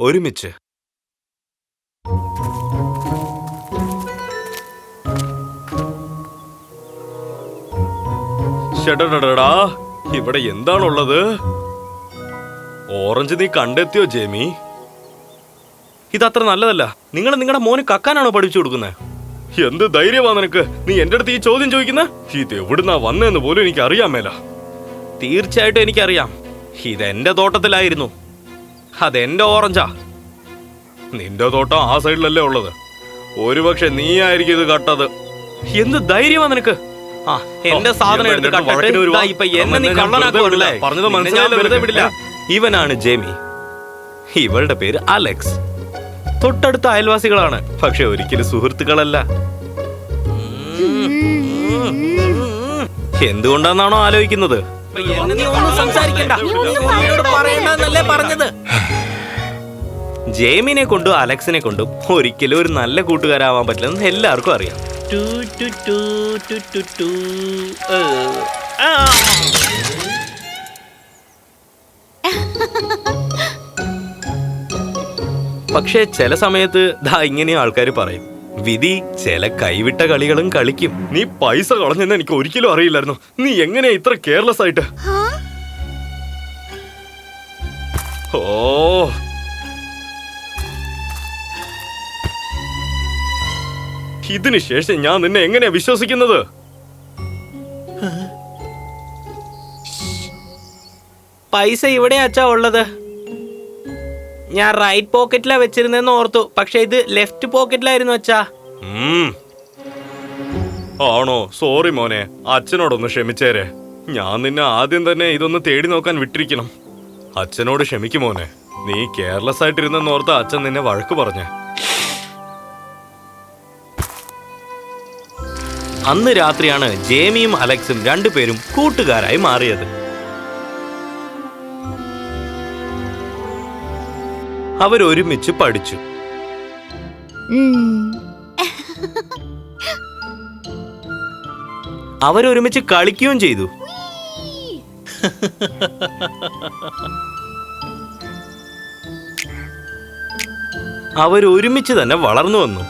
ഒരുമിച്ച്. ഇവിടെ എന്താണുള്ളത്? ഓറഞ്ച് നീ കണ്ടെത്തിയോ ജേമി? ഇതത്ര നല്ലതല്ല. നിങ്ങൾ നിങ്ങളുടെ മോന് കക്കാനാണോ പഠിച്ചു കൊടുക്കുന്നത് എന്ത് ധൈര്യമാ നിനക്ക്? നീ എന്റെ അടുത്ത് ഈ ചോദ്യം ചോദിക്കുന്ന? ഇത് എവിടുന്നാ വന്നതെന്ന് പോലും എനിക്ക് അറിയാൻ മേല. തീർച്ചയായിട്ടും എനിക്കറിയാം. ഇത് എന്റെ തോട്ടത്തിലായിരുന്നു. അതെന്റെ ഓറഞ്ചാ. നിന്റെ തോട്ടം ആ സൈഡിലല്ലേ ഉള്ളത്. ഒരുപക്ഷെ നീ ആയിരിക്കും ഇത് കട്ടത്. എന്ത് ധൈര്യമാ നിനക്ക്? ആ എന്റെ സാധനം എടുത്ത് കട്ടിട്ട്. ഇപ്പൊ എന്നെ നീ പറഞ്ഞത് വെറുതെ വിടില്ല. ഇവനാണ് ജേമി. ഇവളുടെ പേര് അലക്സ്. തൊട്ടടുത്ത അയൽവാസികളാണ്. പക്ഷെ ഒരിക്കലും സുഹൃത്തുക്കളല്ല. എന്തുകൊണ്ടാണെന്നാണോ ആലോചിക്കുന്നത്? നീ സംസാരിക്കണ്ട. കൊണ്ടും അലക്സിനെ കൊണ്ടും ഒരിക്കലും ഒരു നല്ല കൂട്ടുകാരാവാൻ പറ്റില്ലെന്ന് എല്ലാവർക്കും അറിയാം. പക്ഷേ ചില സമയത്ത് ദാ ഇങ്ങനെയും ആൾക്കാർ പറയും. വിധി ചില കൈവിട്ട കളികളും കളിക്കും. നീ പൈസ കളഞ്ഞെന്ന് എനിക്ക് ഒരിക്കലും അറിയില്ലായിരുന്നു. നീ എങ്ങനെയാ ഇത്ര കെയർലെസ് ആയിട്ട്? ഓ. ഇതിനു ശേഷം ഞാൻ നിന്നെ എങ്ങനെയാ വിശ്വസിക്കുന്നത്? പൈസ ഇവിടെ അച്ഛാ ഉള്ളത്. ഞാൻ റൈറ്റ് പോക്കറ്റിലാ വെച്ചിരുന്നെന്ന് ഓർത്തു. പക്ഷെ ഇത് ലെഫ്റ്റ് പോക്കറ്റിലായിരുന്നു അച്ഛാ. ആണോ? സോറി മോനെ. അച്ഛനോടൊന്ന് ക്ഷമിച്ചേരെ. ഞാൻ നിന്നെ ആദ്യം തന്നെ ഇതൊന്ന് തേടി നോക്കാൻ വിട്ടിരിക്കണം. അച്ഛനോട് ക്ഷമിക്കും മോനെ. നീ കെയർലെസ് ആയിട്ടിരുന്നെന്ന് ഓർത്ത് അച്ഛൻ നിന്നെ വഴക്ക് പറഞ്ഞ. അന്ന് രാത്രിയാണ് ജേമിയും അലക്സും രണ്ടുപേരും കൂട്ടുകാരായി മാറിയത്. അവരൊരുമിച്ച് പഠിച്ചു. അവരൊരുമിച്ച് കളിക്കുകയും ചെയ്തു. അവരൊരുമിച്ച് തന്നെ വളർന്നു വന്നു.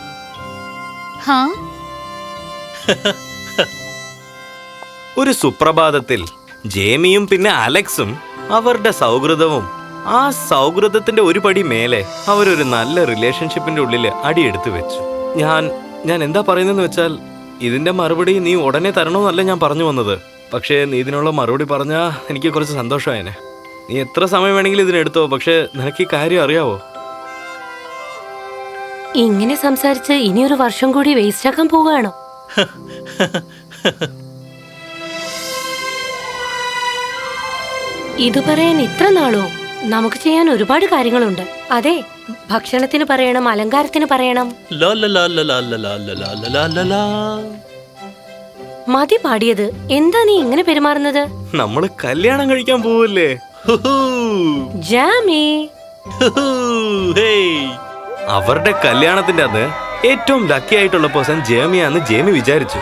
ഒരു സുപ്രഭാതത്തിൽ ജേമിയും പിന്നെ അലക്സും അവരുടെ സൗഹൃദവും ആ സൗഹൃദത്തിന്റെ ഒരു പടി മേലെ അവരൊരു നല്ല റിലേഷൻഷിപ്പിന്റെ ഉള്ളിൽ അടിയെടുത്ത് വെച്ചു. ഞാൻ ഞാൻ എന്താ പറയുന്നതെന്ന് വെച്ചാൽ ഇതിന്റെ മറുപടി നീ ഉടനെ തരണമെന്നല്ല ഞാൻ പറഞ്ഞു വന്നത്. പക്ഷേ നീ ഇതിനുള്ള മറുപടി പറഞ്ഞാൽ എനിക്ക് കുറച്ച് സന്തോഷമായേനെ. നീ എത്ര സമയം വേണമെങ്കിലും ഇതിനെടുത്തോ പക്ഷേ നിനക്ക് ഈ കാര്യം അറിയാവോ? ഇങ്ങനെ സംസാരിച്ച് ഇനി ഒരു വർഷം കൂടി വേസ്റ്റ് ആക്കാൻ പോവുകയാണോ? ഇത് പറയാൻ ഇത്ര നാളോ? നമുക്ക് ചെയ്യാൻ ഒരുപാട് കാര്യങ്ങളുണ്ട് അതെ ഭക്ഷണത്തിന് പറയണം അലങ്കാരത്തിന് പറയണം മതി പാടിയത് എന്താ നീ ഇങ്ങനെ പെരുമാറുന്നത് നമ്മൾ കല്യാണം കഴിക്കാൻ പോവല്ലേ ജാമി അവരുടെ കല്യാണത്തിന്റെ അത് ഏറ്റവും ലക്കി ആയിട്ടുള്ള പേഴ്സൺ ജേമിയാന്ന് ജേമി വിചാരിച്ചു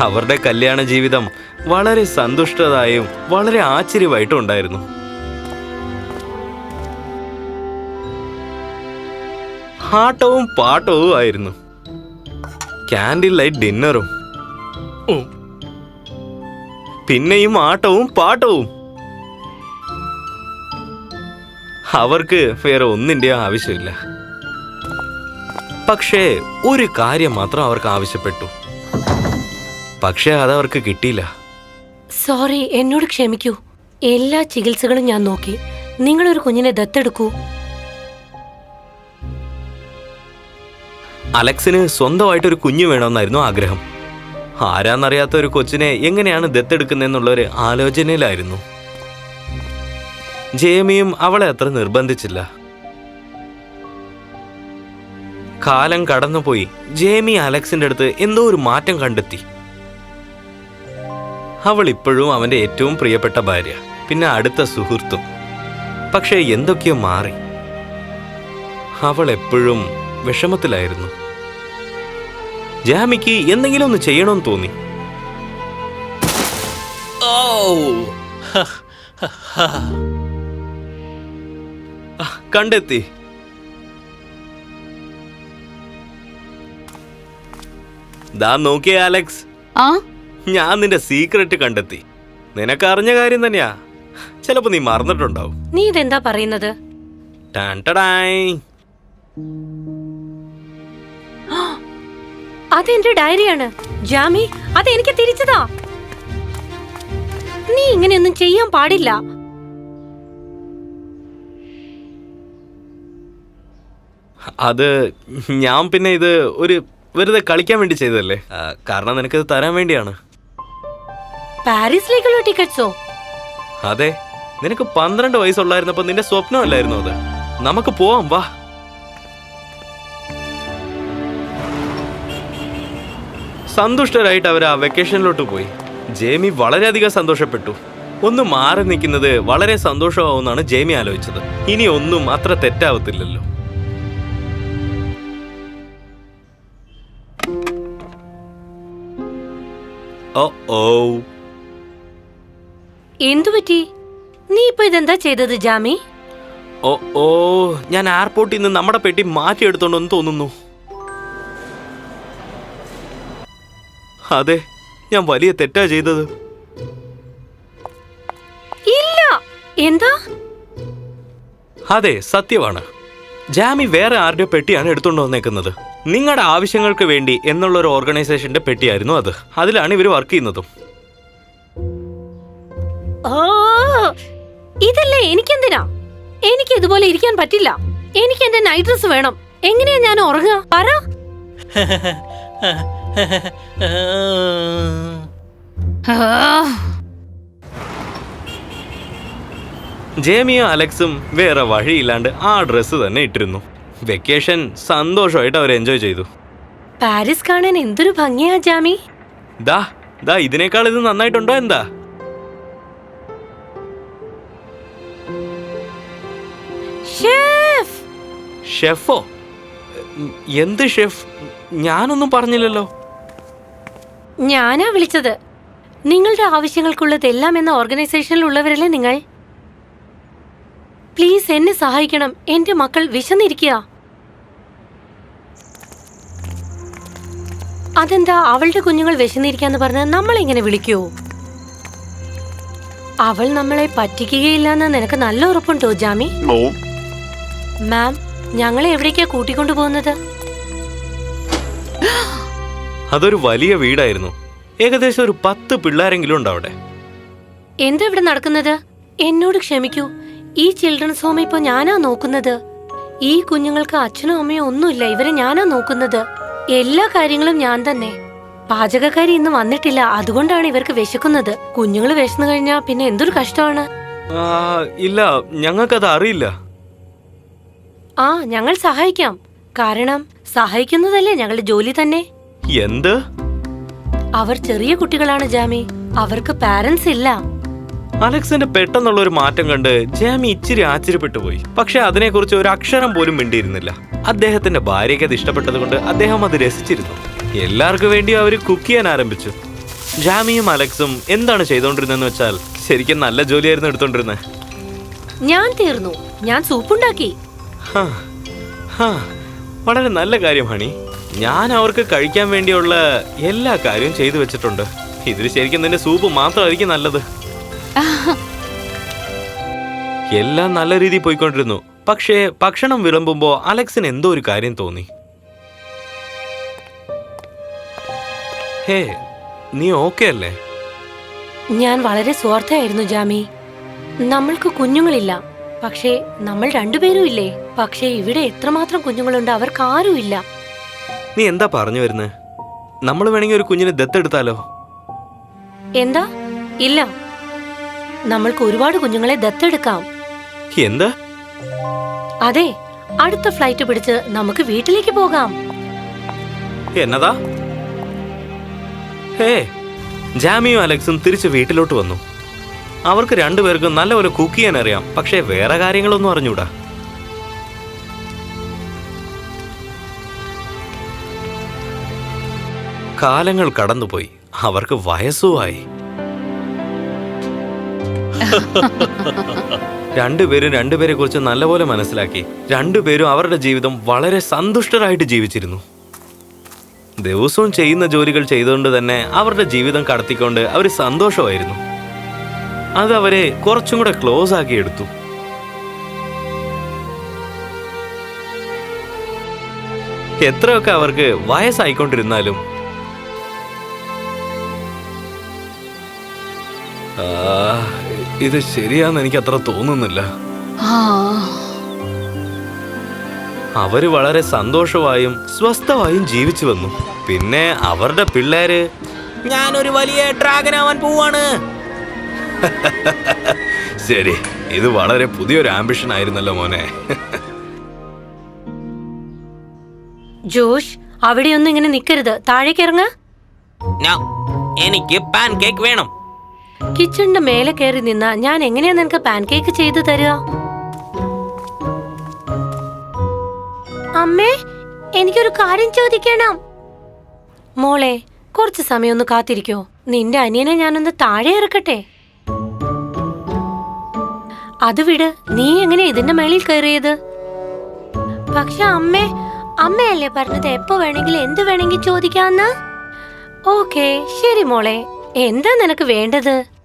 അവരുടെ കല്യാണ ജീവിതം വളരെ സന്തുഷ്ടതായും വളരെ ആശ്ചര്യമായിട്ടും ഉണ്ടായിരുന്നു ആട്ടവും പാട്ടവും ആയിരുന്നു. ക്യാൻഡിൽ ലൈറ്റ് ഡിന്നറും പിന്നെയും ആട്ടവും പാട്ടവും അവർക്ക് വേറെ ഒന്നിന്റെ ആവശ്യമില്ല. പക്ഷേ ഒരു കാര്യം മാത്രം അവർക്ക് ആവശ്യപ്പെട്ടു. പക്ഷേ അതവർക്ക് കിട്ടിയില്ല. സോറി എന്നോട് ക്ഷമിക്കൂ. എല്ലാ ചികിത്സകളും ഞാൻ നോക്കി. നിങ്ങളൊരു കുഞ്ഞിനെ ദത്തെടുക്കൂ. അലക്സിന് സ്വന്തമായിട്ടൊരു കുഞ്ഞു വേണമെന്നായിരുന്നു ആഗ്രഹം. ആരാന്നറിയാത്ത ഒരു കൊച്ചിനെ എങ്ങനെയാണ് ദത്തെടുക്കുന്നതെന്നുള്ള ഒരു ആലോചനയിലായിരുന്നു. ജേമിയും അവളെ അത്ര നിർബന്ധിച്ചില്ല. കാലം കടന്നുപോയി. ജേമി അലക്സിന്റെ അടുത്ത് എന്തോ ഒരു മാറ്റം കണ്ടെത്തി. അവൾ ഇപ്പോഴും അവന്റെ ഏറ്റവും പ്രിയപ്പെട്ട ഭാര്യ പിന്നെ അടുത്ത സുഹൃത്തും. പക്ഷേ എന്തൊക്കെയോ മാറി. അവൾ എപ്പോഴും വിഷമത്തിലായിരുന്നു. ജാമിക്ക് എന്തെങ്കിലും ഒന്ന് ചെയ്യണമെന്ന് തോന്നി. ഓ. കണ്ടെത്തി. ദാ നോക്കിയേ അലക്സ്. ആ? ഞാൻ നിന്റെ സീക്രട്ട് കണ്ടെത്തി. നിനക്ക് അറിഞ്ഞ കാര്യം തന്നെയാ. ചിലപ്പോ നീ മറന്നിട്ടുണ്ടാവും. നീ ഇതെന്താ പറയുന്നത്? ടാൻ ടടായ്. അതെന്റെ ഡയറിയാണ്. ജാമി അത് എനിക്ക് തിരിച്ചതാ. നീ ഇങ്ങനെയൊന്നും ചെയ്യാൻ പാടില്ല. അത് ഞാൻ പിന്നെ ഇത് ഒരു വെറുതെ കളിക്കാൻ വേണ്ടി ചെയ്തല്ലേ ആ, കാരണം നിനക്കിത് തരാൻ വേണ്ടിയാണ്. പാരീസിലേക്കുള്ള ടിക്കറ്റ്സോ? അതെ നിനക്ക് പന്ത്രണ്ട് വയസ്സുള്ളായിരുന്നപ്പോ നിന്റെ സ്വപ്നമല്ലായിരുന്നു അത്? നമുക്ക് പോവാം വാ. സന്തുഷ്ടരായിട്ട് അവർ ആ വെക്കേഷനിലോട്ട് പോയി. ജേമി വളരെയധികം സന്തോഷപ്പെട്ടു. ഒന്ന് മാറി നിൽക്കുന്നത് വളരെ സന്തോഷമാവുമെന്നാണ് ജേമി ആലോചിച്ചത്. ഇനി ഒന്നും അത്ര തെറ്റാവത്തില്ലല്ലോ. ഓ ഓ. എന്തു നീ ഇപ്പൊ ഇതെന്താ ചെയ്തത് ജാമി? ഓ ഓ. ഞാൻ എയർപോർട്ടിൽ നിന്ന് നമ്മുടെ പെട്ടി മാറ്റിയെടുത്തോണ്ടെന്ന് തോന്നുന്നു. അതെ ഞാൻ വലിയ തെറ്റാ ചെയ്തത്. ഇല്ല. എന്താ? അതെ സത്യമാണ്. ജാമി വേറെ ആരുടെ പെട്ടിയാണ് എടുത്തുകൊണ്ട് വന്നേക്കുന്നത്? നിങ്ങളുടെ ആവശ്യങ്ങൾക്ക് വേണ്ടി എന്നുള്ള ഒരു ഓർഗനൈസേഷന്റെ പെട്ടിയായിരുന്നു അത്. അതിലാണ് ഇവർ വർക്ക് ചെയ്യുന്നതും. ഓ ഇതല്ലേ എനിക്കെന്തിനാ? എനിക്ക് ഇതുപോലെ ഇരിക്കാൻ പറ്റില്ല. എനിക്ക് എന്റെ നൈറ്റ് ഡ്രസ് വേണം. എങ്ങനെയാ ഞാൻ ഉറങ്ങുക? പറ. ജേമിയും അലക്സും വേറെ വഴിയില്ലാണ്ട് ആ ഡ്രസ്സ് തന്നെ ഇട്ടിരുന്നു. വെക്കേഷൻ സന്തോഷമായിട്ട് അവർ എൻജോയ് ചെയ്തു. പാരീസ് കാണാൻ എന്തൊരു ഭംഗിയാ ജാമി. ദാ ദാ ഇതിനേക്കാൾ ഇത് നന്നായിട്ടുണ്ടോ എന്താ? ഷെഫ്. ഷെഫോ? എന്ത് ഷെഫ്? ഞാനൊന്നും പറഞ്ഞില്ലല്ലോ. ഞാനാ വിളിച്ചത്. നിങ്ങളുടെ ആവശ്യങ്ങൾക്കുള്ളതെല്ലാം എന്ന ഓർഗനൈസേഷനിലുള്ളവരല്ലേ നിങ്ങൾ? പ്ലീസ് എന്നെ സഹായിക്കണം. എന്റെ മക്കൾ വിശന്നിരിക്കുക. അതെന്താ അവളുടെ കുഞ്ഞുങ്ങൾ വിശന്നിരിക്കാന്ന് പറഞ്ഞ് നമ്മളെങ്ങനെ വിളിക്കൂ? അവൾ നമ്മളെ പറ്റിക്കുകയില്ലെന്ന് നിനക്ക് നല്ല ഉറപ്പുണ്ടോ ജാമി? മാം ഞങ്ങളെ എവിടേക്കാ കൂട്ടിക്കൊണ്ടു പോകുന്നത് അതൊരു വലിയ വീടായിരുന്നു. ഏകദേശം ഒരു പത്ത് പിള്ളേരെങ്കിലും ഉണ്ട് അവിടെ എന്താ ഇവിടെ നടക്കുന്നത്? എന്നോട് ക്ഷമിക്കൂ. ഈ ചിൽഡ്രൻസ് ഹോം ഇപ്പൊ ഞാനാ നോക്കുന്നത്. ഈ കുഞ്ഞുങ്ങൾക്ക് അച്ഛനും അമ്മയും ഒന്നുമില്ല. ഇവരെ ഞാനാ നോക്കുന്നത്. എല്ലാ കാര്യങ്ങളും ഞാൻ തന്നെ. പാചകക്കാരി ഇന്ന് വന്നിട്ടില്ല. അതുകൊണ്ടാണ് ഇവർക്ക് വിശക്കുന്നത്. കുഞ്ഞുങ്ങൾ വിശന്നു കഴിഞ്ഞാ പിന്നെ എന്തൊരു കഷ്ടമാണ്? ഇല്ല. ഞങ്ങൾക്കത് അറിയില്ല. ആ ഞങ്ങൾ സഹായിക്കാം. കാരണം സഹായിക്കുന്നതല്ലേ ഞങ്ങളുടെ ജോലി തന്നെ. എന്ത്? അവർ ചെറിയ കുട്ടികളാണ് ജാമി. അവർക്ക് പാരന്റ്സ് ഇല്ല. അലക്സിന്റെ പെട്ടെന്നുള്ള ഒരു മാറ്റം കണ്ട് ജാമി ഇച്ചിരി ആശ്ചര്യപ്പെട്ടു പോയി. പക്ഷെ അതിനെക്കുറിച്ച് ഒരു അക്ഷരം പോലും മിണ്ടിയിരുന്നില്ല. അദ്ദേഹത്തിന്റെ ഭാര്യയ്ക്ക് അത് ഇഷ്ടപ്പെട്ടത് കൊണ്ട് അദ്ദേഹം അത് രസിച്ചിരുന്നു. എല്ലാവർക്കും വേണ്ടി അവർ കുക്ക് ചെയ്യാൻ ആരംഭിച്ചു. ജാമിയും അലക്സും എന്താണ് ചെയ്തോണ്ടിരുന്നെന്ന് വെച്ചാൽ ശരിക്കും നല്ല ജോലിയായിരുന്നു എടുത്തോണ്ടിരുന്നത് ഞാൻ തീർന്നു. ഞാൻ സൂപ്പുണ്ടാക്കി ഹാ, ഹാ, വളരെ നല്ല കാര്യം ഹണി. ഞാൻ അവർക്ക് കഴിക്കാൻ വേണ്ടിയുള്ള എല്ലാ കാര്യവും ചെയ്തു വെച്ചിട്ടുണ്ട്. ഇതിൽ ശരിക്കും നിന്റെ സൂപ്പ് മാത്രമായിരിക്കും നല്ലത്. എല്ലാം നല്ല രീതിയിൽ പോയിക്കൊണ്ടിരുന്നു. പക്ഷേ ഭക്ഷണം വിളമ്പുമ്പോ അലക്സിന് എന്തോ ഒരു കാര്യം തോന്നി. ഹേ നീ ഓക്കെ അല്ലേ? ഞാൻ വളരെ സ്വാർത്ഥയായിരുന്നു ജാമി. നമ്മൾക്ക് കുഞ്ഞുങ്ങളില്ല. പക്ഷേ നമ്മൾ രണ്ടുപേരും ഇല്ലേ പക്ഷേ ഇവിടെ എത്രമാത്രം കുഞ്ഞുങ്ങളുണ്ട് അവർക്ക് ആരുമില്ല നീ എന്താ പറഞ്ഞു വരുന്നത് നമ്മൾ വേണമെങ്കിൽ ഒരു കുഞ്ഞിനെ ദത്തെടുത്താലോ? എന്താ? ഇല്ല. നമ്മൾക്ക് ഒരുപാട് കുഞ്ഞുങ്ങളെ ദത്തെടുക്കാം. എന്താ? അതെ അടുത്ത ഫ്ലൈറ്റ് പിടിച്ച് നമുക്ക് വീട്ടിലേക്ക് പോകാം. എന്നതാ? ഹേ ജാമിയും അലക്സും തിരിച്ച് വീട്ടിലോട്ട് വന്നു. അവർക്ക് രണ്ടുപേർക്കും നല്ലപോലെ കുക്ക് ചെയ്യാൻ അറിയാം പക്ഷേ വേറെ കാര്യങ്ങളൊന്നും അറിഞ്ഞൂടാ. കാലങ്ങൾ കടന്നുപോയി. അവർക്ക് വയസ്സുമായി. രണ്ടുപേരും രണ്ടുപേരെ കുറിച്ച് നല്ലപോലെ മനസ്സിലാക്കി. രണ്ടുപേരും അവരുടെ ജീവിതം വളരെ സന്തുഷ്ടരായിട്ട് ജീവിച്ചിരുന്നു. ദിവസവും ചെയ്യുന്ന ജോലികൾ ചെയ്തുകൊണ്ട് തന്നെ അവരുടെ ജീവിതം കടത്തിക്കൊണ്ട് അവർ സന്തോഷമായിരുന്നു. അത് അവരെ കുറച്ചും കൂടെ ക്ലോസ് ആക്കി എടുത്തു. എത്രയൊക്കെ അവർക്ക് വയസ്സായിക്കൊണ്ടിരുന്നാലും ഇത് ശരിയാന്ന് എനിക്ക് അത്ര തോന്നുന്നില്ല. ആ. അവർ വളരെ സന്തോഷമായും സ്വസ്ഥമായും ജീവിച്ചു വന്നു. പിന്നെ അവരുടെ പിള്ളേര് ഞാനൊരു വലിയ ഡ്രാഗൻ ആവാൻ പോവാണ്. ശരി ഇത് വളരെ പുതിയൊരു ആംബിഷൻ ആയിരുന്നല്ലോ മോനെ. ജോഷ് അവിടെയൊന്നും ഇങ്ങനെ നിക്കരുത്. താഴേക്ക് ഇറങ്ങ. എനിക്ക് പാൻ കേക്ക് വേണം. കിച്ചണിന്റെ മേലെ കയറി നിന്ന ഞാൻ എങ്ങനെയാ നിനക്ക് പാൻകേക്ക് ചെയ്തു തരിക? അമ്മേ എനിക്കൊരു കാര്യം ചോദിക്കണം. മോളെ കുറച്ച് സമയം ഒന്ന് കാത്തിരിക്കോ. നിന്റെ അനിയനെ ഞാനൊന്ന് താഴെ ഇറക്കട്ടെ. അത് വിട് നീ എങ്ങനെ ഇതിന്റെ മേളിൽ കയറിയത്? പക്ഷെ അമ്മേ അമ്മയല്ലേ പറഞ്ഞത് എപ്പോ വേണമെങ്കിലും എന്ത് വേണമെങ്കിൽ ചോദിക്കാന്ന്? ഓക്കേ ശരി മോളെ. എന്താ നിനക്ക് വേണ്ടത്?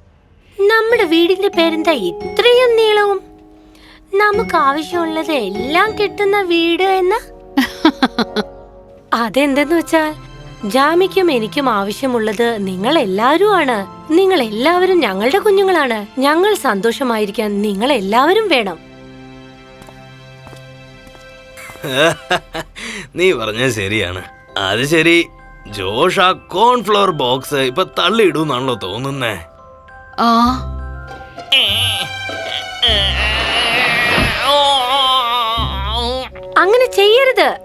നമ്മുടെ വീടിന്റെ പേരെന്താ ഇത്രയും നീളവും? നമുക്ക് ആവശ്യമുള്ളത് എല്ലാം കിട്ടുന്ന വീട് എന്ന? അതെന്തെന്ന് വെച്ചാൽ ജാമിക്കും എനിക്കും ആവശ്യമുള്ളത് നിങ്ങൾ എല്ലാവരും ആണ് നിങ്ങൾ എല്ലാവരും ഞങ്ങളുടെ കുഞ്ഞുങ്ങളാണ്. ഞങ്ങൾ സന്തോഷമായിരിക്കാൻ നിങ്ങൾ എല്ലാവരും വേണം. നീ പറഞ്ഞത് ശരിയാണ്. അത് ശരി ജോഷ് ആ കോൺഫ്ലവർ ബോക്സ് ഇപ്പൊ തള്ളിയിടൂന്നാണല്ലോ തോന്നുന്നേ. ആ. അങ്ങനെ ചെയ്യരുത്.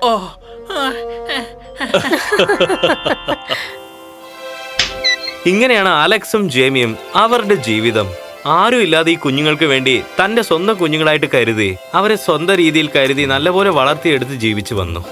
ഇങ്ങനെയാണ് അലക്സും ജേമിയും അവരുടെ ജീവിതം. ആരും ഇല്ലാതെ ഈ കുഞ്ഞുങ്ങൾക്ക് വേണ്ടി തന്റെ സ്വന്തം കുഞ്ഞുങ്ങളായിട്ട് കരുതി അവരെ സ്വന്തം രീതിയിൽ കരുതി നല്ലപോലെ വളർത്തിയെടുത്ത് ജീവിച്ചു വന്നു.